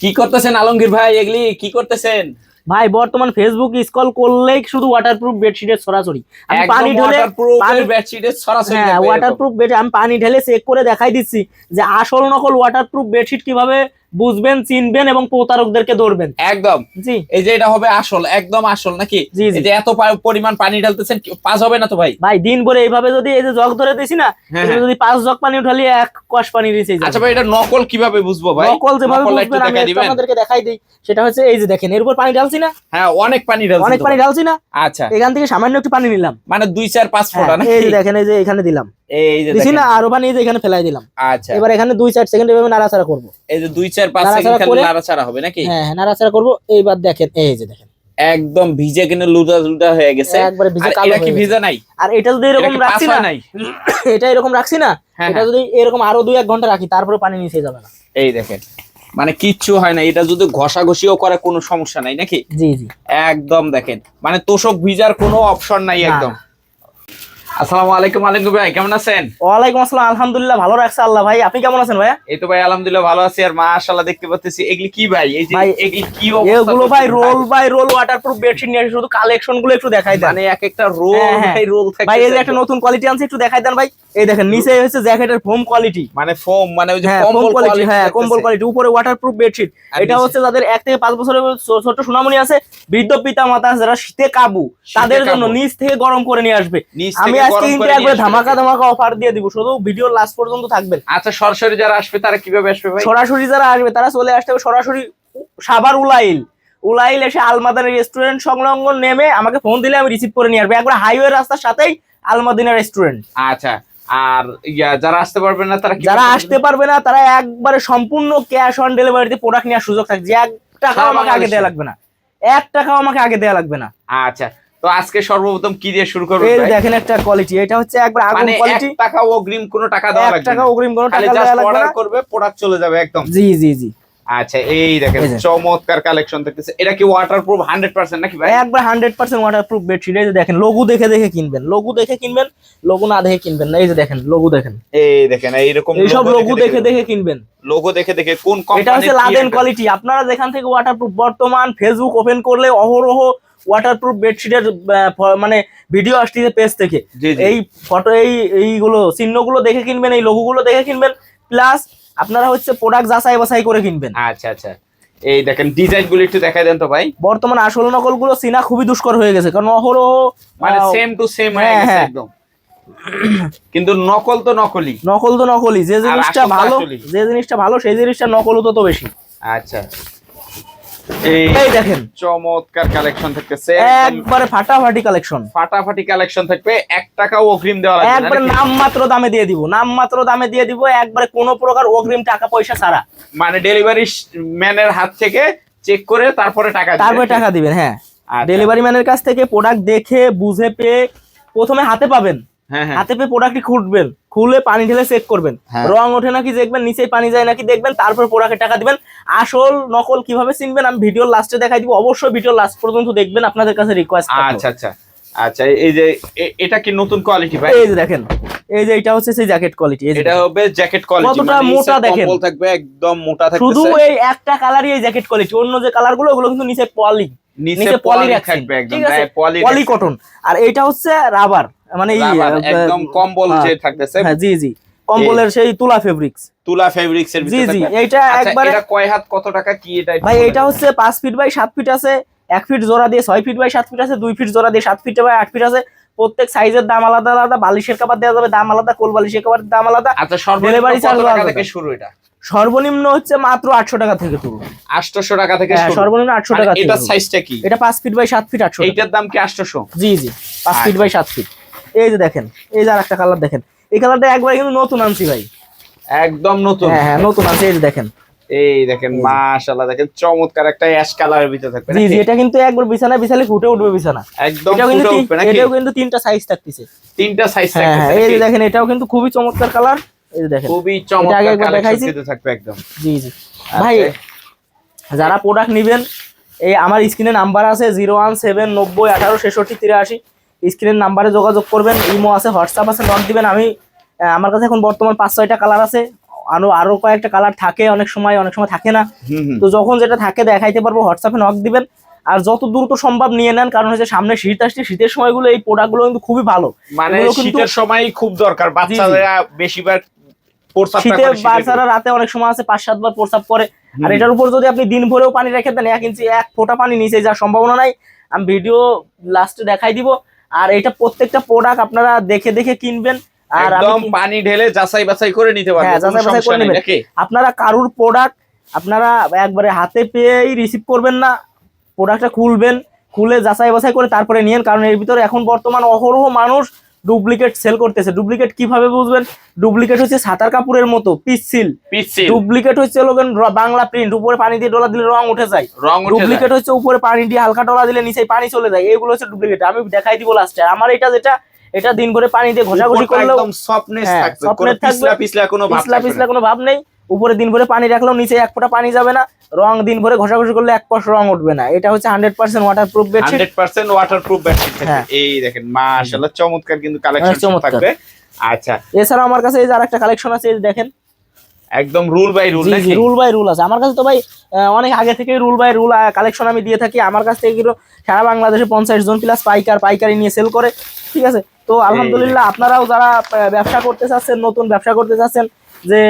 কি করতেছেন আলমগীর ভাই এগুলি? কি করতেছেন? ভাই বর্তমান ফেসবুক স্কল করলেই শুধু ওয়াটারপ্রুফ বেডশিটের সরাসরি। আমি পানি ঢেলে বেডশিটের সরাসরি হ্যাঁ ওয়াটারপ্রুফ বেড আমি পানি ঢেলে চেক করে দেখাই দিচ্ছি যে আসল নকল ওয়াটারপ্রুফ বেডশিট কীভাবে বুঝবেন চিনবেন এবং প্রতারকদেরকে ধরবেন। একদম। জি। এই যে এটা হবে আসল একদম আসল নাকি। এই যে এত পরিমাণ পানি ঢালতেছেন পাস হবে না তো ভাই? ভাই দিন ভরে এইভাবে যদি এই যে জগ ধরে দিছি না হ্যাঁ, হ্যাঁ। যদি পাঁচ জগ পানি উঠালি এক কষ পানি নিচে আচ্ছা ভাই এটা নকল কীভাবে বুঝব ভাই? নকল যেভাবে বুঝবেন আমি আপনাদেরকে দেখাই দিই। সেটা হচ্ছে এই যে দেখেন এর উপর পানি ঢালছি না? হ্যাঁ অনেক পানি ঢালছেন অনেক পানি। ঢালছি না? আচ্ছা। এখান থেকে সামান্য একটু পানি নিলাম। মানে দুই চার পাঁচ ফোঁটা হ্যাঁ, নাকি? এই যে দেখেন এই যে এখানে দিলাম। এই যে দিছি দেখেন। না আরও পানি এই যে এখানে ফেলাই দিলাম। আচ্ছা। এবার এখানে দুই চার সেকেন্ড এভাবে নাড়াচাড়া করব। এই যে দুই চার পাঁচ নাড়াচাড়া সেকেন্ড খালি নাড়াচাড়া হবে নাকি? হ্যাঁ হ্যাঁ নাড়াচাড়া করব। এইবার দেখেন এই যে দেখেন। একদম ভিজে কিনে লুদা লুদা হয়ে গেছে। একবারে ভিজে আর কালো এটা কি নাই? আর এটা যদি এরকম রাখছি না নাই? এটা এরকম রাখছি না হ্যাঁ, এটা। যদি এরকম আরও দুই এক ঘণ্টা রাখি তারপরে পানি নিচে যাবে না। এই দেখেন মানে কিচ্ছু হয় না। এটা যদি ঘষাঘষিও করে কোনো সমস্যা নাই নাকি? জি জি। একদম দেখেন মানে তোষক ভিজার কোনো অপশন নাই একদম। আসসালামু আলাইকুম আলাইকুম ভাই কেমন আছেন? ওয়ালাইকুম আসসালাম আলহামদুলিল্লাহ ভালো রাখছে আল্লাহ ভাই। আপনি কেমন আছেন ভাইয়া? এই তো ভাই আলহামদুলিল্লাহ ভালো আছি। আর মাশাআল্লাহ দেখতে পাচ্ছি এগুলি কি ভাই? এই যে ভাই, এগুলি কি অবস্থা এগুলো ভাই roll by roll waterproof bedsheet নিয়ে শুধু কালেকশনগুলো একটু দেখাই দেন। মানে এক একটা রোল হ্যাঁ, হ্যাঁ। ভাই রোল থাকে ভাই এই যে একটা নতুন কোয়ালিটি আনছে একটু দেখাই দেন ভাই। এই দেখেন নিচে হচ্ছে জ্যাকেটের ফোম কোয়ালিটি মানে ফোম মানে ওই যে হ্যাঁ কম্বল কোয়ালিটি হ্যাঁ। কম্বল কোয়ালিটি উপরে ওয়াটারপ্রুফ বেডশিট এটা হচ্ছে যাদের এক থেকে পাঁচ বছরের ছোট সোনামণি আছে বৃদ্ধ পিতা মাতা যারা শীতে কাবু তাদের জন্য নিচ থেকে গরম করে নিয়ে আসবে। আমি আজকে কিন্তু একবার ধামাকা? ধামাকা অফার দিয়ে দিব। শুধু ভিডিও লাস্ট পর্যন্ত থাকবেন। আচ্ছা সরাসরি যারা আসবে তারা কীভাবে আসবে ভাই? সরাসরি যারা আসবে তারা চলে আসতে হবে সরাসরি সাবার উলাইল। উলাইল এসে আলমাদানি রেস্টুরেন্ট সংলগ্ন নেমে আমাকে ফোন দিলে আমি রিসিভ করে নিয়ে আসব। একবার হাইওয়ে রাস্তার সাথেই আলমাদিনা রেস্টুরেন্ট আচ্ছা আর ইয়া যারা আসতে পারবে না তারা যারা আসতে পারবে? না তারা একবারে সম্পূর্ণ ক্যাশ অন ডেলিভারিতে প্রোডাক্ট নেওয়ার সুযোগ থাকছে। এক টাকাও আমাকে আগে? দেওয়া লাগবে না। এক টাকাও আমাকে আগে দেওয়া লাগবে না। আচ্ছা তো আজকে সর্বপ্রথম কি দিয়ে শুরু করবে এই দেখেন একটা কোয়ালিটি এটা হচ্ছে একবার আগুন মানে কোয়ালিটি টাকা অগ্রিম কোনো টাকা দেওয়া লাগবে টাকা অগ্রিম কোনো টাকা দেওয়া লাগবে অর্ডার করবে প্রোডাক্ট চলে যাবে একদম। জি জি জি। আচ্ছা এই দেখেন চমৎকার কালেকশন দেখতেছে। এটা কি ওয়াটারপ্রুফ 100% নাকি ভাই? একবার হান্ড্রেড পার্সেন্ট ওয়াটারপ্রুফ বেডশিট এই যে দেখেন লোগো দেখে দেখে কিনবেন লোগো দেখে কিনবেন লোগো না দেখে কিনবেন না। এই যে দেখেন লোগো দেখেন। এই দেখেন এইরকম এইসব লোগো দেখে দেখে কিনবেন। লোগো দেখে দেখে কোন এটা হচ্ছে লাদেন কোয়ালিটি আপনারা যেখান থেকে ওয়াটারপ্রুফ বর্তমান ফেসবুক ওপেন করলে অহরহ ওয়াটারপ্রুফ বেডশিটের মানে ভিডিও আসছে পেজ থেকে। এই ফটো এই এইগুলো চিহ্নগুলো দেখে কিনবেন এই লোগোগুলো দেখে কিনবেন। প্লাস আপনারা হচ্ছে প্রোডাক্ট যাচাই বাছাই করে কিনবেন। আচ্ছা আচ্ছা। এই দেখেন ডিজাইনগুলো একটু দেখাই দেন তো ভাই। বর্তমানে আসল নকলগুলো চিনা খুবই দুষ্কর হয়ে গেছে কারণ অহরহ মানে সেম টু সেম হয়ে হ্যাঁ, গেছে হ্যাঁ। একদম। কিন্তু নকল তো নকলই। নকল তো নকলই যে জিনিসটা ভালো যে জিনিসটা ভালো সেই জিনিসটা নকল তো তো বেশি। আচ্ছা। এই এই দেখেন। চমৎকার কালেকশন থাকতেছে একবারে ফাটাফাটি কালেকশন ফাটাফাটি কালেকন থাকবে এক টাকাও অগ্রিম দেওয়া লাগবে একবারে নাকি? দামে দিয়ে দিব নাম দামে দিয়ে দিব একবারে কোনো প্রকার অগ্রিম টাকা পয়সা ছাড়া। মানে ডেলিভারি ম্যানের হাত থেকে চেক করে তারপরে টাকা তারপরে টাকা দিবেন হ্যাঁ। আচ্ছা। ডেলিভারি ম্যানের কাছ থেকে প্রোডাক্ট দেখে বুঝে পেয়ে প্রথমে হাতে পাবেন। হ্যাঁ হ্যাঁ। হাতে পেয়ে প্রোডাক্টটি খুঁটবেন। খুলে পানি ঢেলে চেক করবেন। হ্যাঁ। রং ওঠে নাকি দেখবেন নিচে পানি যায় নাকি দেখবেন তারপর প্রোডাক্টের টাকা দিবেন। আসল নকল কীভাবে চিনবেন আমি ভিডিও লাস্টে দেখাই দিব অবশ্যই ভিডিও লাস্ট পর্যন্ত দেখবেন আপনাদের কাছে রিকোয়েস্ট আচ্ছা আচ্ছা। আচ্ছা এই যে এটা কি নতুন কোয়ালিটি ভাই? এই যে দেখেন এই যে এটা হচ্ছে সেই জ্যাকেট কোয়ালিটি এটা হবে জ্যাকেট কোয়ালিটি কতটা মোটা দেখেন। কম্বল থাকবে একদম মোটা থাকবে শুধু এই একটা কালারই এই জ্যাকেট কোয়ালিটি অন্য যে কালারগুলো ওগুলো কিন্তু নিচে পলি নিচে পলি থাকবে একদম পলি পলি কটন আর এইটা হচ্ছে রাবার মানে একদম কম্বল হ্যাঁ। যে থাকতেছে। হ্যাঁ জি জি। কম্বলের সেই তুলা ফেব্রিক্স তুলা ফেব্রিক্স এর জি এইটা আচ্ছা একবারে এটা কয় হাত কত টাকা কি এটা ভাই এটা হচ্ছে পাঁচ ফিট বাই সাত ফিট আছে এক ফিট জোড়া দিয়ে ছয় ফিট বাই সাত ফিট আছে দুই ফিট জোড়া দিয়ে সাত ফিট বাই আট ফিট আছে। প্রত্যেক সাইজের দাম আলাদা আলাদা বালিশের কাপড় দেওয়া যাবে দাম আলাদা কোল বালিশের কাপড় দাম আলাদা। আচ্ছা সর্বনিম্ন কত টাকা থেকে শুরু এটা? সর্বনিম্ন হচ্ছে মাত্র আটশো টাকা থেকে শুরু। 800 টাকা থেকে হ্যাঁ, সর্বনিম্ন আটশো মানে টাকা এটা সাইজটা কি? এটা পাঁচ ফিট বাই সাত ফিট আটশো টাকা। এইটার দাম কি 800 জি জি পাঁচ ফিট আচ্ছা। বাই সাত ফিট এই যে দেখেন এই যে আর একটা কালার দেখেন। এই কালারটা একবার কিন্তু নতুন আনছি ভাই। একদম নতুন। হ্যাঁ হ্যাঁ নতুন আনছি এই যে দেখেন। এই দেখেন মাশাআল্লাহ দেখেন চমৎকার একটা অ্যাশ কালারের ভিতরে থাকবে জি জি এটা কিন্তু একবার বিছানা বিছালে ফুটে উঠবে বিছানা। একদম ফুটে উঠবে নাকি? এটাও কিন্তু তিনটা সাইজ থাকতেছে। তিনটা সাইজ হ্যাঁ হ্যাঁ এই যে দেখেন এটাও কিন্তু খুবই চমৎকার কালার এই যে দেখেন খুবই এটা আগে চমৎকার একবার কালেকশন দেখাইছি। থাকবে একদম। জি জি। ভাই যারা প্রোডাক্ট নেবেন এই আমার স্ক্রিনে নাম্বার আছে জিরো ওয়ান সেভেন নব্বই আঠারো ছেষট্টি তিরাশি স্ক্রিনের নাম্বারে যোগাযোগ করবেন ইমো আছে হোয়াটসঅ্যাপ আছে নট দিবেন। আমি আমার কাছে এখন বর্তমান পাঁচ ছয়টা কালার আছে। আরও আরও কয়েকটা কালার থাকে অনেক সময় অনেক সময় থাকে না। তো যখন যেটা থাকে দেখাইতে পারব হোয়াটসঅ্যাপে নক দিবেন। আর যত দ্রুত সম্ভব নিয়ে নেন কারণ হচ্ছে সামনে শীত আসছে শীতের সময়গুলো এই প্রোডাক্টগুলো কিন্তু খুবই ভালো। মানে শীতের সময় খুব দরকার। বাচ্চারা বেশিরভাগ শীতে করে বাচ্চারা রাতে অনেক সময় আছে পাঁচ সাতবার প্রস্রাব করে হুম। আর এটার উপর যদি আপনি দিন ভরেও পানি রেখে দেন এক ইঞ্চি এক ফোঁটা পানি নিচে যাওয়ার সম্ভাবনা নাই। আমি ভিডিও লাস্টে দেখাই দিব। আর এটা প্রত্যেকটা প্রোডাক্ট আপনারা দেখে দেখে কিনবেন। আর একদম পানি ঢেলে যাচাই বাছাই করে নিতে পারবে হ্যাঁ, যাচাই বাছাই করে নেবেন। আপনারা কারুর প্রোডাক্ট আপনারা একবারে হাতে পেয়েই রিসিভ করবেন না। প্রোডাক্টটা খুলবেন খুলে যাচাই বাছাই করে তারপরে নিয়েন কারণ এর ভিতরে এখন বর্তমান অহরহ মানুষ ডুপ্লিকেট সেল করতেছে। ডুপ্লিকেট কীভাবে বুঝবেন? ডুপ্লিকেট হচ্ছে সাতার কাপড়ের মতো পিসিল ডুপ্লিকেট হচ্ছে লোকেন বাংলা প্রিন্ট উপরে পানি দিয়ে ডলা দিলে রং উঠে যায়। রং উঠে ডুপ্লিকেট হচ্ছে উপরে পানি দিয়ে হালকা ডলা দিলে নিচে পানি চলে যায়। এগুলো হচ্ছে ডুপ্লিকেট। আমি দেখাই দিব লাস্টে আমার এটা যেটা এটা দিন করে পানি দিয়ে ঘষাঘষি করলে একদম সফটনেস হ্যাঁ, থাকবে। সফটনেস কোনো থাকবে। পিছলা পিছলা কোনো ভাব নেই। উপরে দিন ভরে পানি রাখলেও নিচে এক ফোঁটা পানি যাবে না রং দিন ভরে ঘষাঘষি করলে এক কষ রং উঠবে না। এটা হচ্ছে hundred percent water proof bedsheet 100% waterproof bedsheet থাকবে হ্যাঁ। এই দেখেন মাশাআল্লাহ চমৎকার কিন্তু কালেকশন থাকবে। আচ্ছা। এছাড়া আমার কাছে এই যে আরেকটা কালেকশন আছে এই দেখেন। একদম রুল বাই রুল নাকি? রুল বাই রুল আছে। আমার কাছে তো ভাই অনেক আগে থেকে রুল বাই রুল কালেকশন আমি দিয়ে থাকি। আমার কাছ থেকে কিন্তু সারা বাংলাদেশে পঞ্চাশ জন প্লাস পাইকার পাইকারি নিয়ে সেল করে। ঠিক আছে? তো আলহামদুলিল্লাহ আপনারাও যারা ব্যবসা করতে চাচ্ছেন নতুন ব্যবসা করতে চাচ্ছেন যে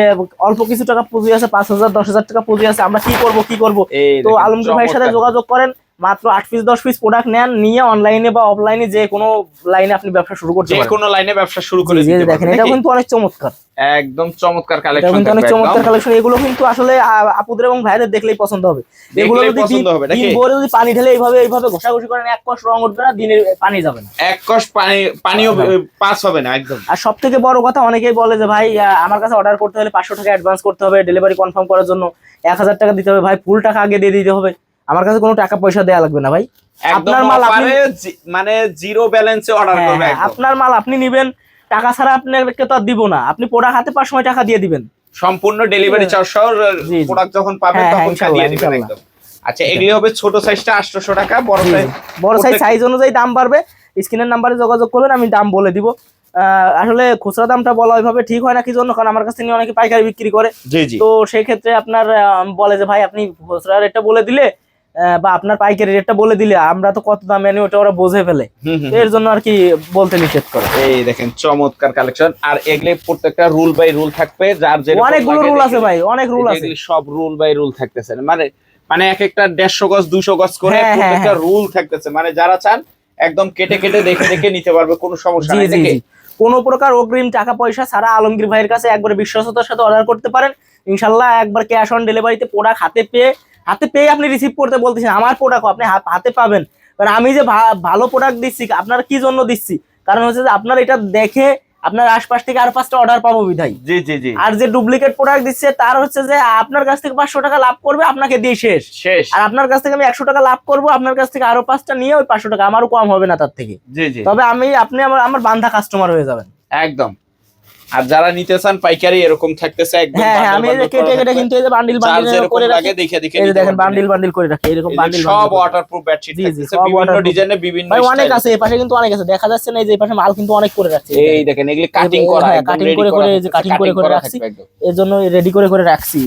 অল্প কিছু টাকা পুঁজি আছে পাঁচ হাজার দশ হাজার টাকা পুঁজি আছে আমরা কি করব কি করব? তো আলমগীর ভাইয়ের সাথে যোগাযোগ করেন। মাত্র আট পিস দশ পিস প্রোডাক্ট নেন নিয়ে অনলাইনে বা অফলাইনে যে কোনো লাইনে আপনি ব্যবসা শুরু করতে যে পারেন। কোনো লাইনে ব্যবসা শুরু করে দিতে দেখেন এটা কিন্তু অনেক চমৎকার। একদম চমৎকার কালেকশন কিন্তু অনেক চমৎকার কালেকশন এগুলো কিন্তু আসলে আপুদের এবং ভাইদের দেখলেই পছন্দ হবে। এগুলো যদি পছন্দ হবে নাকি? দিন ভরে যদি পানি ঢেলে এইভাবে এইভাবে ঘষাঘষি করেন এক কষ রং উঠবে না দিনের পানি যাবে না। এক কষ পানি পানিও। পাস হবে না একদম। আর সব থেকে বড় কথা অনেকেই বলে যে ভাই আমার কাছে অর্ডার করতে হলে পাঁচশো টাকা অ্যাডভান্স করতে হবে ডেলিভারি কনফার্ম করার জন্য। এক হাজার টাকা দিতে হবে ভাই ফুল টাকা আগে দিয়ে দিতে হবে। আমার কাছে কোনো টাকা পয়সা দেওয়া লাগবে না ভাই। আপনার মাল আপনি মানে জিরো ব্যালেন্সে অর্ডার করবে হ্যাঁ, আপনার মাল আপনি নিবেন টাকা ছাড়া আপনাকে তো আর দিব না। আপনি প্রোডাক্ট হাতে পাওয়ার সময় টাকা দিয়ে দিবেন। সম্পূর্ণ ডেলিভারি চার্জ সহ। প্রোডাক্ট যখন পাবেন হ্যাঁ, হ্যাঁ, তখন দিয়ে দিবেন একদম। আচ্ছা এগুলি হবে ছোট সাইজটা 800 টাকা বড়। সাইজ বড় সাইজ সাইজ অনুযায়ী দাম বাড়বে। স্ক্রিনের নাম্বারে যোগাযোগ করবেন আমি দাম বলে দিব। আসলে খুচরা দামটা বলা ওইভাবে ঠিক হয় না কি জন্য? কারণ আমার কাছে নিয়ে অনেকে পাইকারি বিক্রি করে। তো সেই ক্ষেত্রে আপনার বলে যে ভাই আপনি খুচরা রেটটা বলে দিলে বা আপনার পাইকারি রেটটা বলে দিলে আমরা তো কত দাম এনে ওটা ওরা বোঝে ফেলে। এর জন্য আর কি বলতে নিষেধ করে। এই দেখেন চমৎকার কালেকশন আর এগুলি প্রত্যেকটা রুল বাই রুল থাকবে যার যে অনেকগুলো রুল আছে ভাই অনেক রুল আছে। সব রুল বাই রুল থাকতেছে। মানে মানে এক একটা দেড়শো গজ দুশো গজ করে হ্যাঁ, হ্যাঁ, প্রত্যেকটা হ্যাঁ। রুল থাকতেছে। মানে যারা চান একদম কেটে কেটে দেখে দেখে নিতে পারবে কোনো সমস্যা নেই? কোনো প্রকার অগ্রিম টাকা পয়সা ছাড়া আলমগীর ভাইয়ের কাছে একবার বিশ্বস্ততার সাথে অর্ডার করতে পারেন। ইনশাল্লাহ একবার ক্যাশ অন ডেলিভারিতে প্রোডাক্ট হাতে পেয়ে হাতে পেয়ে আপনি রিসিভ করতে বলতেছেন আমার প্রোডাক্ট আপনি হাতে পাবেন। কারণ আমি যে ভালো প্রোডাক্ট দিচ্ছি আপনার কি জন্য দিচ্ছি? কারণ হচ্ছে যে আপনার এটা দেখে আপনার আশপাশ থেকে আর পাঁচটা অর্ডার পাবো বিধাই জি জি জি। আর যে ডুপ্লিকেট প্রোডাক্ট দিচ্ছে তার হচ্ছে যে আপনার কাছ থেকে পাঁচশো টাকা লাভ করবে আপনাকে দিয়ে শেষ। শেষ। আর আপনার কাছ থেকে আমি একশো টাকা লাভ করব আপনার কাছ থেকে আরও পাঁচটা নিয়ে ওই পাঁচশো টাকা আমারও কম হবে না তার থেকে। জি জি। তবে আমি আপনি আমার আমার বান্ধা কাস্টমার হয়ে যাবেন। একদম। আর যারা নিতে চান পাইকারি এরকম থাকতেছে একদম হ্যাঁ হ্যাঁ আমি এই কেটে কেটে কিন্তু এই যে বান্ডিল বান্ডিল করে রাখি দেখে দেখে এই দেখেন বান্ডিল বান্ডিল করে রাখি এরকম বান্ডিল সব ওয়াটারপ্রুফ বেডশিট জি, জি, থাকতেছে বিভিন্ন ডিজাইনে বিভিন্ন ভাই অনেক আছে এই পাশে কিন্তু অনেক আছে দেখা যাচ্ছে না এই যে এই পাশে মাল কিন্তু অনেক করে রাখছে। এই দেখেন এগুলি কাটিং করা হ্যাঁ, করে করে এই যে কাটিং করে করে রাখছি। এর জন্য রেডি করে করে রাখছি।